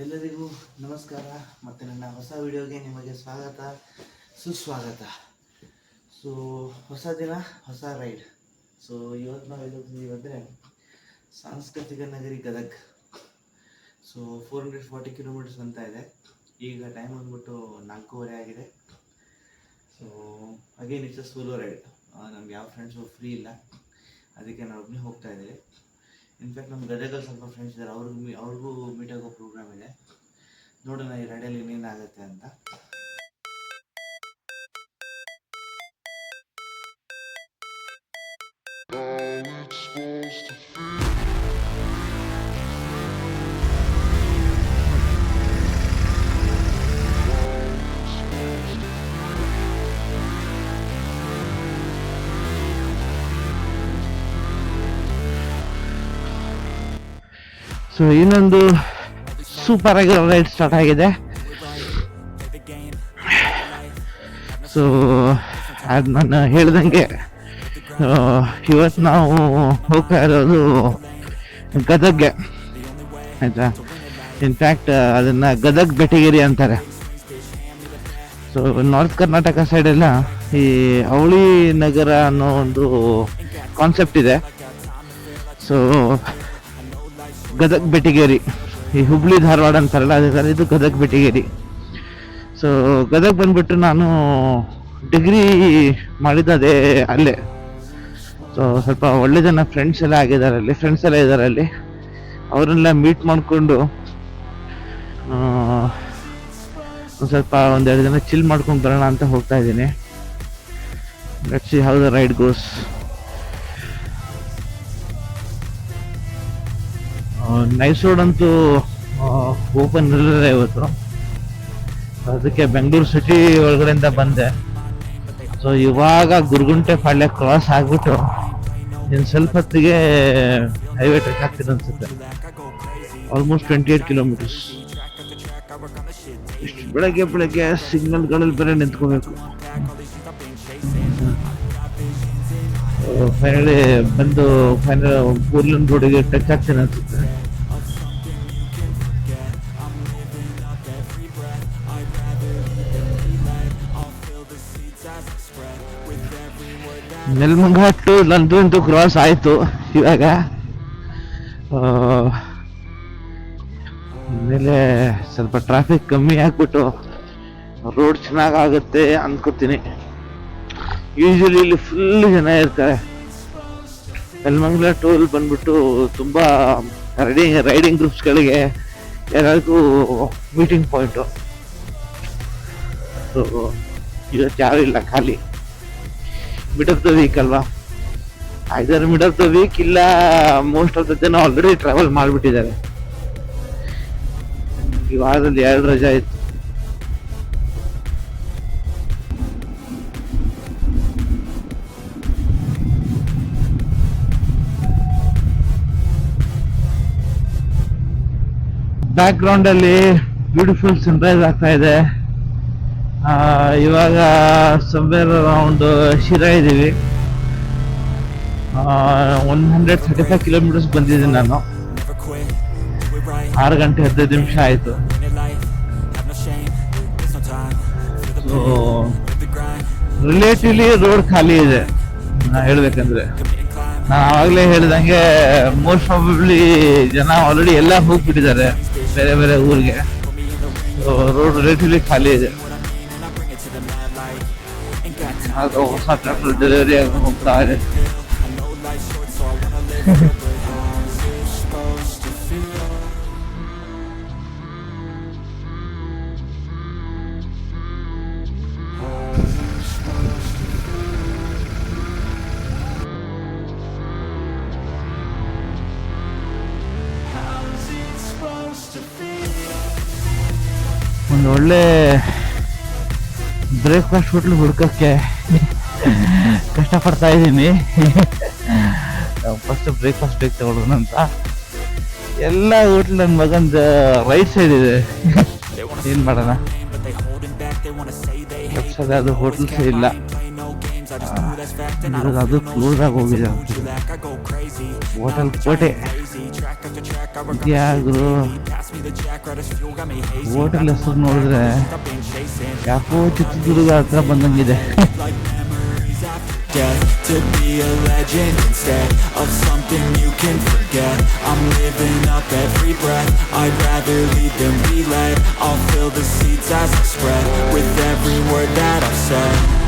ಎಲ್ಲರಿಗೂ ನಮಸ್ಕಾರ. ಮತ್ತು ನನ್ನ ಹೊಸ ವಿಡಿಯೋಗೆ ನಿಮಗೆ ಸ್ವಾಗತ. ಸುಸ್ವಾಗತ. ಸೊ, ಹೊಸ ದಿನ, ಹೊಸ ರೈಡ್. ಸೊ, ಇವತ್ತು ನಾವು ಎಲ್ಲಿದ್ದೀವಿ ಅಂದರೆ ಸಾಂಸ್ಕೃತಿಕ ನಗರಿ Gadag. So four hundred forty kilometres ಅಂತ ಇದೆ. ಈಗ ಟೈಮ್ ಬಂದ್ಬಿಟ್ಟು ನಾಲ್ಕೂವರೆ ಆಗಿದೆ. So again it's a solo ride ನಮ್ಗೆ ಯಾವ ಫ್ರೆಂಡ್ಸು ಫ್ರೀ ಇಲ್ಲ. ಅದಕ್ಕೆ ನಾವು ಒಬ್ಬನೇ ಹೋಗ್ತಾ ಇದ್ದೀವಿ. ಇನ್ಫ್ಯಾಕ್ಟ್ ನಮ್ಮ ಗದಗಲ್ಲಿ ಸ್ವಲ್ಪ ಫ್ರೆಂಡ್ಸ್ ಇದ್ದಾರೆ ಅವ್ರಿಗೂ ಮೀ ಅವ್ರಿಗೂ ಮೀಟ್ ಆಗೋ ಪ್ರೋಗ್ರಾಮ್ ಇದೆ. ನೋಡೋಣ ಈ ರೈಡಲ್ಲಿ ಏನೇನಾಗುತ್ತೆ ಅಂತ. ಸೊ, ಇನ್ನೊಂದು ಸೂಪರ್ ಆಗಿರೋ ರೈಡ್ ಸ್ಟಾರ್ಟ್ ಆಗಿದೆ. ಸೊ ಅದು ನಾನು ಹೇಳ್ದಂಗೆ ಇವತ್ತು ನಾವು ಹೋಗ್ತಾ ಇರೋದು ಗದಗ್ಗೆ, ಆಯ್ತಾ? ಇನ್ಫ್ಯಾಕ್ಟ್ ಅದನ್ನ ಗದಗ್ ಬೆಟಗೇರಿ ಅಂತಾರೆ. ಸೊ ನಾರ್ತ್ ಕರ್ನಾಟಕ ಸೈಡೆಲ್ಲ ಈ ಅವಳಿ ನಗರ ಅನ್ನೋ ಒಂದು ಕಾನ್ಸೆಪ್ಟ್ ಇದೆ. ಸೊ ಗದಗ್ ಬೆಟಿಗೇರಿ ಈ ಹುಬ್ಳಿ ಧಾರವಾಡ ಅಂತಾರಲ್ಲ ಅದೇ ಥರ ಇದು ಗದಗ ಬೆಟಿಗೇರಿ ಸೊ ಗದಗ ಬಂದ್ಬಿಟ್ಟು ನಾನು ಡಿಗ್ರಿ ಮಾಡಿದ್ದು ಅದೇ ಅಲ್ಲೇ. ಸೊ ಸ್ವಲ್ಪ ಒಳ್ಳೆ ಜನ ಫ್ರೆಂಡ್ಸ್ ಎಲ್ಲ ಆಗಿದ್ದಾರೆ ಅಲ್ಲಿ ಫ್ರೆಂಡ್ಸ್ ಎಲ್ಲ ಇದ್ದಾರೆ ಅಲ್ಲಿ. ಅವರೆಲ್ಲ ಮೀಟ್ ಮಾಡಿಕೊಂಡು ಒಂದು ಸ್ವಲ್ಪ ಒಂದೆರಡು ದಿನ ಚಿಲ್ ಮಾಡ್ಕೊಂಡು ಬರೋಣ ಅಂತ ಹೋಗ್ತಾ ಇದ್ದೀನಿ. Let's see how the ride goes nice road ಅಂತೂ ಓಪನ್ ಇರಲಿಲ್ಲ ಇವತ್ತು. ಅದಕ್ಕೆ ಬೆಂಗಳೂರು ಸಿಟಿ ಒಳಗಡೆಯಿಂದ ಬಂದೆ. ಸೊ ಇವಾಗ ಗುರುಗುಂಟೆ ಪಾಳ್ಯ ಕ್ರಾಸ್ ಆಗ್ಬಿಟ್ಟು, ಇನ್ನು ಸ್ವಲ್ಪ ಹೊತ್ತಿಗೆ ಹೈವೇ ಟ್ರಕ್ ಆಗ್ತಿದೆ ಅನ್ಸುತ್ತೆ. ಆಲ್ಮೋಸ್ಟ್ ಟ್ವೆಂಟಿ ಏಟ್ ಕಿಲೋಮೀಟರ್ಸ್ ಇಷ್ಟು ಬೆಳಗ್ಗೆ ಬೆಳಗ್ಗೆ ಸಿಗ್ನಲ್ಗಳಲ್ಲಿ ಬೇರೆ ನಿಂತ್ಕೋಬೇಕು. ಫೈನಲಿ ಬಂದು ಫೈನಲ್ ಕೂರ್ಲನ್ ರೋಡಿಗೆ ಟಚ್ ಆಗ್ತೀನಿ ಅನ್ಸುತ್ತೆ. ನೆಲಮಂಗ ಟು ನಂದು ಅಂತೂ ಕ್ರಾಸ್ ಆಯಿತು. ಇವಾಗ ಆಮೇಲೆ ಸ್ವಲ್ಪ ಟ್ರಾಫಿಕ್ ಕಮ್ಮಿ ಆಗ್ಬಿಟ್ಟು ರೋಡ್ ಚೆನ್ನಾಗಾಗುತ್ತೆ ಅನ್ಕೋತೀನಿ. ಯೂಶಲಿ ಇಲ್ಲಿ ಫುಲ್ ಜನ ಇರ್ತಾರೆ. ನೆಲಮಂಗಲ ಟೋಲ್ ಬಂದ್ಬಿಟ್ಟು ತುಂಬಾ ರೈಡಿಂಗ್ ರೈಡಿಂಗ್ ಗ್ರೂಪ್ಸ್ಗಳಿಗೆ ಎಲ್ಲರಿಗೂ ಮೀಟಿಂಗ್ ಪಾಯಿಂಟು ಇವತ್ತು ಯಾರು ಇಲ್ಲ, ಖಾಲಿ. ಮಿಡ್ ಆಫ್ ದ ವೀಕ್ ಅಲ್ವಾ either mid of the week ಇಲ್ಲ ಮೋಸ್ಟ್ ಆಫ್ ದ ಜನ ಆಲ್ರೆಡಿ ಟ್ರಾವೆಲ್ ಮಾಡಿಬಿಟ್ಟಿದ್ದಾರೆ. ಈ ವಾರದಲ್ಲಿ ಎರಡು ರಜೆ ಇತ್ತು ಬ್ಯಾಕ್ ಗ್ರೌಂಡ್ ಅಲ್ಲಿ ಬ್ಯೂಟಿಫುಲ್ ಸನ್ರೈಸ್ ಆಗ್ತಾ ಇದೆ. ಇವಾಗ ಸಮ್ವೇರ್ ಅರೌಂಡ್ ಶಿರಾ ಇದ್ದೀವಿ. One hundred thirty five kilometres ಬಂದಿದ್ದೀನಿ ನಾನು. ಆರು ಗಂಟೆ ಹದಿನೈದು ನಿಮಿಷ ಆಯಿತು. ರಿಲೇಟಿವ್ಲಿ ರೋಡ್ ಖಾಲಿ ಇದೆ, ನಾ ಹೇಳ್ಬೇಕಂದ್ರೆ. ನಾನು ಆವಾಗಲೇ ಹೇಳಿದಂಗೆ ಮೋಸ್ಟ್ ಪ್ರಾಬಬ್ಲಿ ಜನ ಆಲ್ರೆಡಿ ಎಲ್ಲ ಹೋಗ್ಬಿಟ್ಟಿದ್ದಾರೆ, ಬೇರೆ ಬೇರೆ ಊರಿಗೆ. ರೋಡ್ ರಿಲೇಟಿವ್ಲಿ ಖಾಲಿ ಇದೆ. ಅದು ಹೊಸ ಟ್ರಾಕ್ಟರ್ ಡೆಲಿವರಿ ಆಗಿ ಹೋಗ್ತಾ ಇದೆ ಒಂದು ಒಳ್ಳೆ ಬ್ರೇಕ್ಫಾಸ್ಟ್ ಹೋಟ್ಲು ಹುಡ್ಕಕ್ಕೆ. ಕಷ್ಟಪಡ್ತಾ ಇದ್ದೀನಿ. ಫಸ್ಟ್ ಬ್ರೇಕ್ಫಾಸ್ಟ್ ಬೇಕು ತಗೊಳ್ಳೋಣ ಅಂತ. ಎಲ್ಲ ಹೋಟ್ಲ್ ನನ್ನ ಮಗಂದ ರೈಟ್ ಸೈಡ್ ಇದೆ. ಏನು ಮಾಡೋಣ? ಅದು ಹೋಟ್ಲ್ಸ್ ಇಲ್ಲ. ಅದು ಕ್ಲೋಸ್ ಆಗಿ ಹೋಗಿದೆ. ಹೋಟೆಲ್ ಕೋಟೆ. ಇದ್ಯಾಗ್ರು ಹೋಟೆಲ್ ಹೆಸರು ನೋಡಿದ್ರೆ ಯಾಕೋ ಚಿತ್ರದುರ್ಗ ಹತ್ರ ಬಂದಂಗಿದೆ to be a legend instead of something you can forget. I'm living up every breath. I'd rather lead than be led. I'll fill the seeds as I spread with every word that I've said.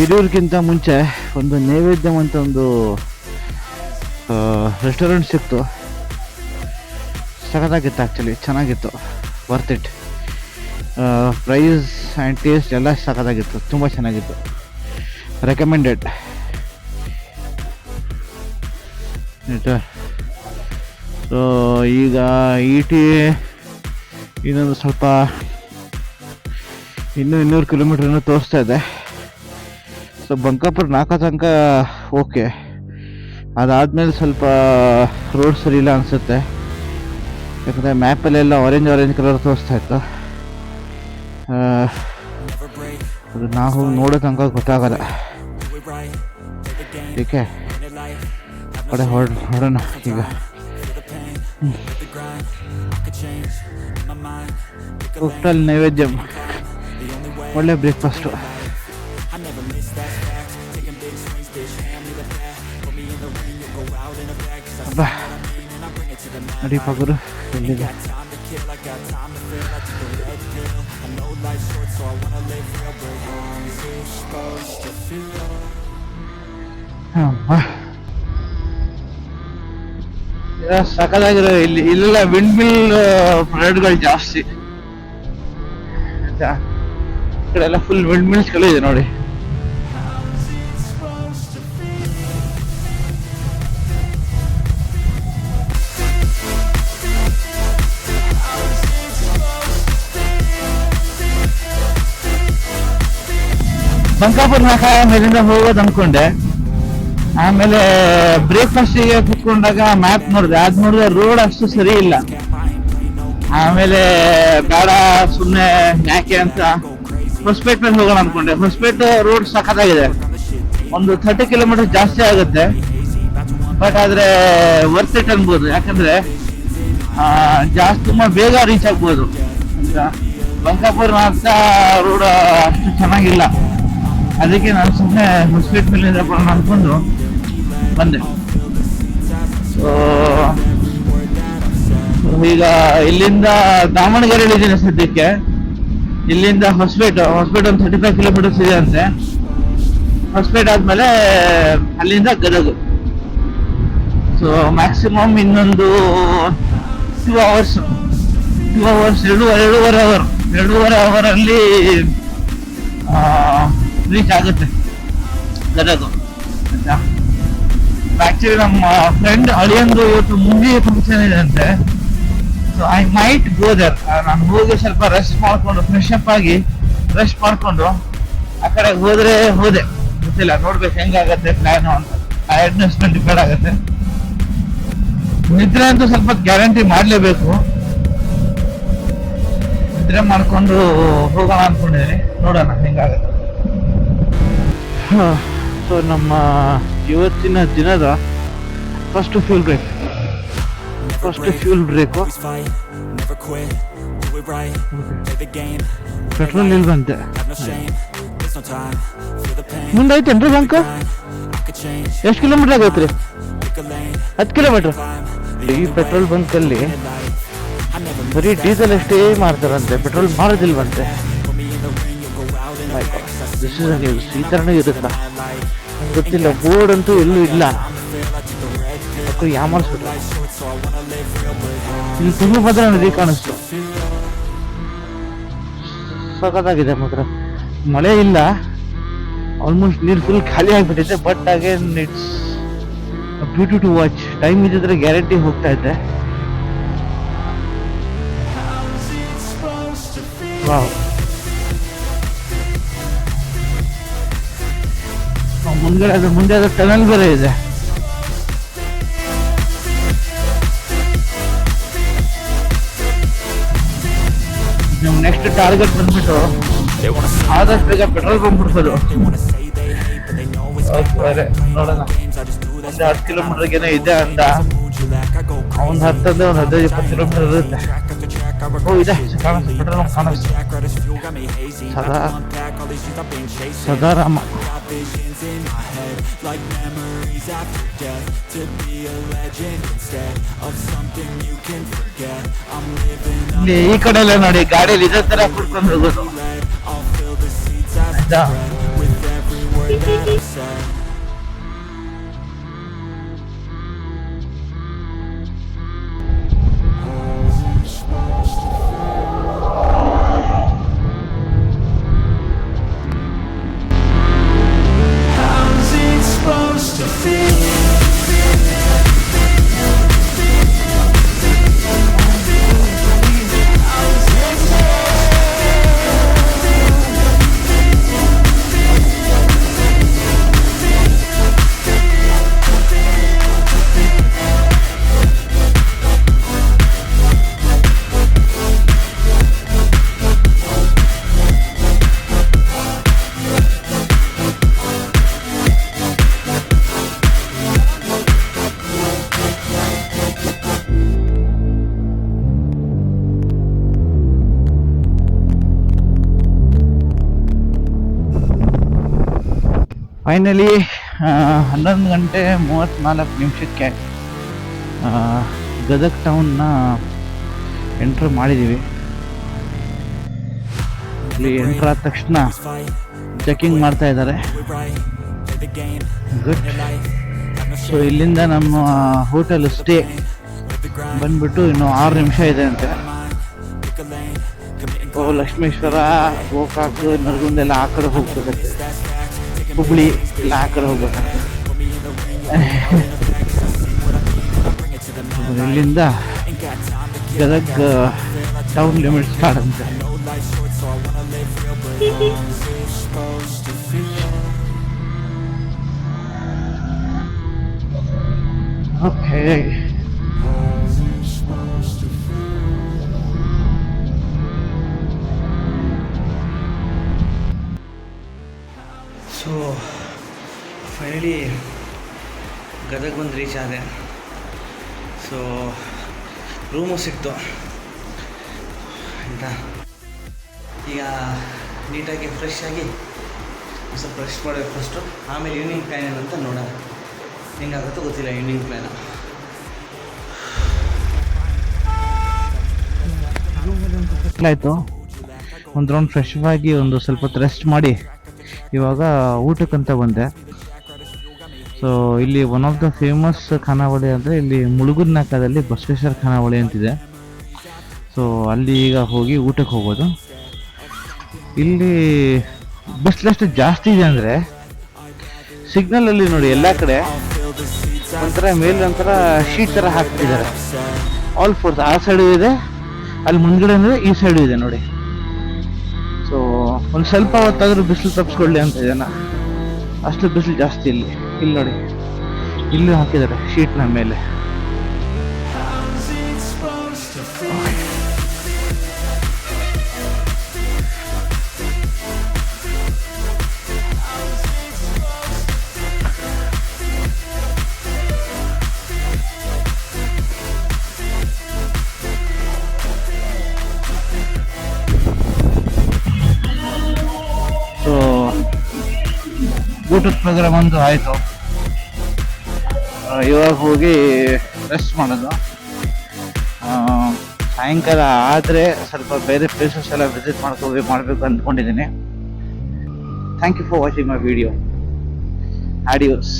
ಹಿರಿಯೂರ್ಗಿಂತ ಮುಂಚೆ ಒಂದು ನೈವೇದ್ಯಂ ಅಂತ ಒಂದು restaurant ಸಿಕ್ತು. ಸಖತ್ತಾಗಿತ್ತು actually ಚೆನ್ನಾಗಿತ್ತು. Worth it price and taste ಎಲ್ಲ ಸಖತ್ತಾಗಿತ್ತು. ತುಂಬ ಚೆನ್ನಾಗಿತ್ತು. ರೆಕಮೆಂಡೆಡ್ ಸೊ ಈಗ ಇ ಟಿ ಇನ್ನೊಂದು ಸ್ವಲ್ಪ, ಇನ್ನೂ ಇನ್ನೂರು ಕಿಲೋಮೀಟ್ರನ್ನು ತೋರಿಸ್ತಾ ಇದೆ. ಸೊ ಬಂಕಾಪುರ ನಾಲ್ಕು ತನಕ ಓಕೆ. ಅದಾದಮೇಲೆ ಸ್ವಲ್ಪ ರೋಡ್ ಸರಿ ಇಲ್ಲ ಅನಿಸುತ್ತೆ. ಯಾಕಂದರೆ ಮ್ಯಾಪಲ್ಲೆಲ್ಲ ಆರೆಂಜ್ ಆರೆಂಜ್ ಕಲರ್ ತೋರಿಸ್ತಾ ಇತ್ತು. ಅದು ನಾವು ನೋಡೋ ತನಕ ಗೊತ್ತಾಗಲ್ಲ. do ಕಡೆ ಹೊರಡ ಈಗ. Game, ಏಕೆ ಒಳ್ಳೆ it it supposed to feel? ಸಕಲಾಗಿರೋ, ಇಲ್ಲಿ, ಇಲ್ಲೆಲ್ಲ ವಿಂಡ್ ಮಿಲ್ ಪರೇಡ್ಗಳು ಜಾಸ್ತಿ. ಆಯ್ತಾ ಈ ಕಡೆ ಎಲ್ಲ ಫುಲ್ ವಿಂಡ್ ಮಿಲ್ಸ್ಗಳು ಇದೆ ನೋಡಿ. ಬಂಕಾಪುರ ನಾಕ ಮೇಲಿಂದ ಹೋಗೋದು ಅನ್ಕೊಂಡೆ. ಆಮೇಲೆ ಬ್ರೇಕ್ಫಾಸ್ಟಿಗೆ ಕುತ್ಕೊಂಡಾಗ ಮ್ಯಾಪ್ ನೋಡಿದೆ. ಅದ್ ನೋಡಿದ್ರೆ ರೋಡ್ ಅಷ್ಟು ಸರಿ ಇಲ್ಲ. ಆಮೇಲೆ ಬೇಡ ಸುಮ್ಮನೆ ಯಾಕೆ ಅಂತ ಹೊಸಪೇಟ್ ಮೇಲೆ ಹೋಗೋಣ ಅನ್ಕೊಂಡೆ. ಹೊಸಪೇಟೆ ರೋಡ್ ಸಖತ್ತಾಗಿದೆ. ಒಂದು ಥರ್ಟಿ ಕಿಲೋಮೀಟರ್ ಜಾಸ್ತಿ ಆಗುತ್ತೆ. ಬಟ್ ಆದರೆ ವರ್ತ್ ಇಟ್ ಅನ್ಬೋದು. ಯಾಕಂದ್ರೆ ಜಾಸ್ತಿ ತುಂಬ ಬೇಗ ರೀಚ್ ಆಗ್ಬೋದು. ಬಂಕಾಪುರ್ ಅಂತ ರೋಡ್ ಅಷ್ಟು ಚೆನ್ನಾಗಿಲ್ಲ. ಅದಕ್ಕೆ ನಾನು ಸುಮ್ಮನೆ ಹೊಸ್ಪೇಟ್ ಮೇಲೆ ಅನ್ಕೊಂಡು ಬಂದೆ. ಸೊ ಈಗ ಇಲ್ಲಿಂದ ದಾವಣಗೆರೆ ಇದ್ದೀನಿ ಸದ್ಯಕ್ಕೆ. ಇಲ್ಲಿಂದ ಹೊಸಪೇಟೆ ಹೊಸಪೇಟೆ ಒಂದು ಥರ್ಟಿ ಫೈವ್ ಕಿಲೋಮೀಟರ್ಸ್ ಇದೆ ಅಂತೆ. ಹೊಸಪೇಟೆ ಆದ್ಮೇಲೆ ಅಲ್ಲಿಂದ ಗದಗ. ಸೊ ಮ್ಯಾಕ್ಸಿಮಮ್ ಇನ್ನೊಂದು ಟೂ ಅವರ್ಸ್ ಟೂ ಅವರ್ಸ್ ಎರಡು, ಎರಡೂವರೆ ಅವರ್ ಎರಡೂವರೆ ಅವರಲ್ಲಿ ರೀಚ್ ಆಗುತ್ತೆ. ಗದಗ ಆಕ್ಚುಲಿ ನಮ್ಮ ಫ್ರೆಂಡ್ ಅಳಿಯಂದು ಇವತ್ತು ಮುಂಜಿ ಫಂಕ್ಷನ್ ಇದೆ ಅಂತೆ. So I might go there ನಾನು ಹೋಗಿ ಸ್ವಲ್ಪ ರೆಸ್ಟ್ ಮಾಡ್ಕೊಂಡು ಫ್ರೆಶ್ ಅಪ್ ಆಗಿ ರೆಸ್ಟ್ ಮಾಡ್ಕೊಂಡು ಆ ಕಡೆ ಹೋದ್ರೆ ಹೋದೆ. ಗೊತ್ತಿಲ್ಲ, ನೋಡ್ಬೇಕು ಹೆಂಗಾಗತ್ತೆ ಪ್ಲಾನ್ ಅಂತ. ಟೈರ್ಡ್ನೆಸ್ ಡಿಪೆಂಡ್ ಆಗುತ್ತೆ. ನಿದ್ರೆ ಅಂತೂ ಸ್ವಲ್ಪ ಗ್ಯಾರಂಟಿ ಮಾಡಲೇಬೇಕು. ನಿದ್ರೆ ಮಾಡ್ಕೊಂಡು ಹೋಗೋಣ ಅನ್ಕೊಂಡಿದ್ದೀನಿ ನೋಡೋಣ ಹೆಂಗಾಗತ್ತೆ. ಸೊ ನಮ್ಮ ಇವತ್ತಿನ ದಿನದ first fuel break first fuel break petrol ನಿಲ್ ಬಂತೆ ಮುಂದಾಯ್ತು ಅಂದ್ರೆ ಎಷ್ಟು ಕಿಲೋಮೀಟರ್ ಆಗೈತ್ರಿ ಹತ್ತು ಕಿಲೋಮೀಟರ್ ಈ ಪೆಟ್ರೋಲ್ ಬಂಕ್ ಅಲ್ಲಿ ಬರೀ ಡೀಸೆಲ್ ಎಷ್ಟೇ ಮಾಡ್ತಾರಂತೆ ಪೆಟ್ರೋಲ್ ಮಾಡೋದಿಲ್ವಂತೆ ನ್ಯೂಸ್ ಈ ಥರನೂ ಇರುತ್ತಾ ಗೊತ್ತಿಲ್ಲ, ಬೋರ್ಡ್ ಅಂತೂ ಎಲ್ಲೂ ಇಲ್ಲ. ಮಕ್ಕಳು ಇಲ್ಲಿ ತುಂಗಭದ್ರಾ ನದಿ ಕಾಣಿಸ್ತು. ಸಖತ್ತಾಗಿದೆ ಮಾತ್ರ. ಮಳೆ ಇಲ್ಲ. ಆಲ್ಮೋಸ್ಟ್ ನೀರು ಫುಲ್ ಖಾಲಿ ಆಗಿಬಿಟ್ಟಿದೆ but again it's beauty to watch time ಇದ್ದಿದ್ರೆ ಗ್ಯಾರಂಟಿ ಹೋಗ್ತಾ ಇದ್ದೆ. ವಾವ್ ಮುಂದ್ಗಡೆ ಮುಂದೆ ಅದು ಟನಲ್ ಬೇರೆ ಇದೆ. ನಮ್ಮ ನೆಕ್ಸ್ಟ್ ಟಾರ್ಗೆಟ್ ಬಂದ್ಬಿಟ್ಟು ಆದಷ್ಟು ಬೇಗ ಪೆಟ್ರೋಲ್ ಬಂಕ್ ಬಿಡ್ಸೋದು ನೋಡೋಣ. ಒಂದು ಹತ್ತು ಕಿಲೋಮೀಟರ್ಗೇನೋ ಇದೆ ಅಂದ. ಒಂದು ಹತ್ತಂದ್ರೆ ಒಂದು ಹದಿನೈದು, ಇಪ್ಪತ್ತು ಕಿಲೋಮೀಟರ್ ಇರುತ್ತೆ. ಓ, ಇದೆ. ಕಾಣಿಸ್ಬಿಟ್ರೆ ನಮ್ಗೆ ಕಾಣಿಸ್ತು track, right as fuel got me hazy. Had ಸದಾ to unpack all these things I've been chasing. ಸದಾರಾಮ Got visions in my head, like memories after death. To be a legend instead of something you can forget. I'm living up ಇಲ್ಲಿ ಈ ಕಡೆ ಎಲ್ಲ ನೋಡಿ ಗಾಡಿಯಲ್ಲಿ ಇದೇ ತರ ಕುಡ್ಕೊಂಡು ಹೋಗೋದು led. I'll fill the seats as I ಆಯ್ತಾ spread with every word that I said. finally ಹನ್ನೊಂದು ಗಂಟೆ ಮೂವತ್ತ್ನಾಲ್ಕು ನಿಮಿಷಕ್ಕೆ ಗದಗ್ ಟೌನ್ನ ಎಂಟ್ರ್ ಮಾಡಿದ್ದೀವಿ ಇಲ್ಲಿ ಎಂಟ್ರ್ ಆದ ತಕ್ಷಣ ಚೆಕ್ಕಿಂಗ್ ಮಾಡ್ತಾ ಇದ್ದಾರೆ. ಗುಡ್ ಸೊ ಇಲ್ಲಿಂದ ನಮ್ಮ ಹೋಟೆಲ್ ಸ್ಟೇ ಬಂದ್ಬಿಟ್ಟು ಇನ್ನು ಆರು ನಿಮಿಷ ಇದೆ ಅಂತೆ. ಓ, ಲಕ್ಷ್ಮೇಶ್ವರ, ಗೋಕಾಕ್, ನರಗುಂದೆಲ್ಲ ಆ ಕಡೆ taking ಹುಬ್ಬಳ್ಳಿ ಆ ಕಡೆ ಹೋಗ್ಬೇಕು ಇಲ್ಲಿಂದ ಗದಗ್ ಟೌನ್ ಲಿಮಿಟ್ ಸ್ಟಾರ್ಟ್ ಅಂತ Okay. ಫೈನಲಿ ಗದಗ ಬಂದು ರೀಚ್ ಆದೆ. ಸೊ ರೂಮು ಸಿಕ್ತು. ಆಯಿತಾ? ಈಗ ನೀಟಾಗಿ ಫ್ರೆಶ್ ಆಗಿ ಸ್ವಲ್ಪ ರೆಸ್ಟ್ ಮಾಡಬೇಕು ಫಸ್ಟು ಆಮೇಲೆ ಈವ್ನಿಂಗ್ ಪ್ಲ್ಯಾನ್ ಏನಂತ ನೋಡೋಣ. ಹೆಂಗಾಗುತ್ತೋ ಗೊತ್ತಿಲ್ಲ ಈವ್ನಿಂಗ್ ಪ್ಲ್ಯಾನು ಆಯಿತು. ಒಂದು ರೌಂಡ್ ಫ್ರೆಶ್ ಆಗಿ ಒಂದು ಸ್ವಲ್ಪ ಹೊತ್ತು ರೆಸ್ಟ್ ಮಾಡಿ ಇವಾಗ ಊಟಕ್ಕಂತ ಬಂದೆ. ಸೊ ಇಲ್ಲಿ ಒನ್ ಆಫ್ ದ ಫೇಮಸ್ ಖಾನಾವಳಿ ಅಂದರೆ ಇಲ್ಲಿ ಮುಳುಗುರ್ನಾಕದಲ್ಲಿ ಬಸವೇಶ್ವರ ಖಾನಾವಳಿ ಅಂತಿದೆ. ಸೊ ಅಲ್ಲಿ ಈಗ ಹೋಗಿ ಊಟಕ್ಕೆ ಹೋಗೋದು. ಇಲ್ಲಿ ಬಿಸಿಲಷ್ಟು ಜಾಸ್ತಿ ಇದೆ ಅಂದರೆ ಸಿಗ್ನಲಲ್ಲಿ ನೋಡಿ ಎಲ್ಲ ಕಡೆ ಒಂಥರ ಮೇಲೆ ಒಂಥರ ಶೀಟ್ ಥರ ಹಾಕ್ತಿದ್ದಾರೆ. ಆಲ್ ಫೋರ್ಸ್ ಆ ಸೈಡು ಇದೆ, ಅಲ್ಲಿ ಮುಂದ್ಗಡೆ ಅಂದರೆ ಈ ಸೈಡು ಇದೆ ನೋಡಿ. ಒಂದು ಸ್ವಲ್ಪ ಹೊತ್ತಾದ್ರೂ ಬಿಸಿಲು ತಪ್ಪಿಸ್ಕೊಳ್ಳಿ ಅಂತ ಜನ. ಅಷ್ಟು ಬಿಸಿಲು ಜಾಸ್ತಿ ಇಲ್ಲಿ. ಇಲ್ಲಿ ನೋಡಿ. ಇಲ್ಲೂ ಹಾಕಿದ್ದಾರೆ ಶೀಟ್ನ ಮೇಲೆ. ಊಟದ ಪ್ರೋಗ್ರಾಮ್ ಒಂದು ಆಯಿತು. ಇವಾಗ ಹೋಗಿ ರೆಸ್ಟ್ ಮಾಡೋದು. ಸಾಯಂಕಾಲ ಆದರೆ ಸ್ವಲ್ಪ ಬೇರೆ ಪ್ಲೇಸಸ್ ಎಲ್ಲ ವಿಸಿಟ್ ಮಾಡ್ಕೋಬೇಕು ಮಾಡಬೇಕು ಅಂದ್ಕೊಂಡಿದ್ದೀನಿ. Thank you for watching my video adios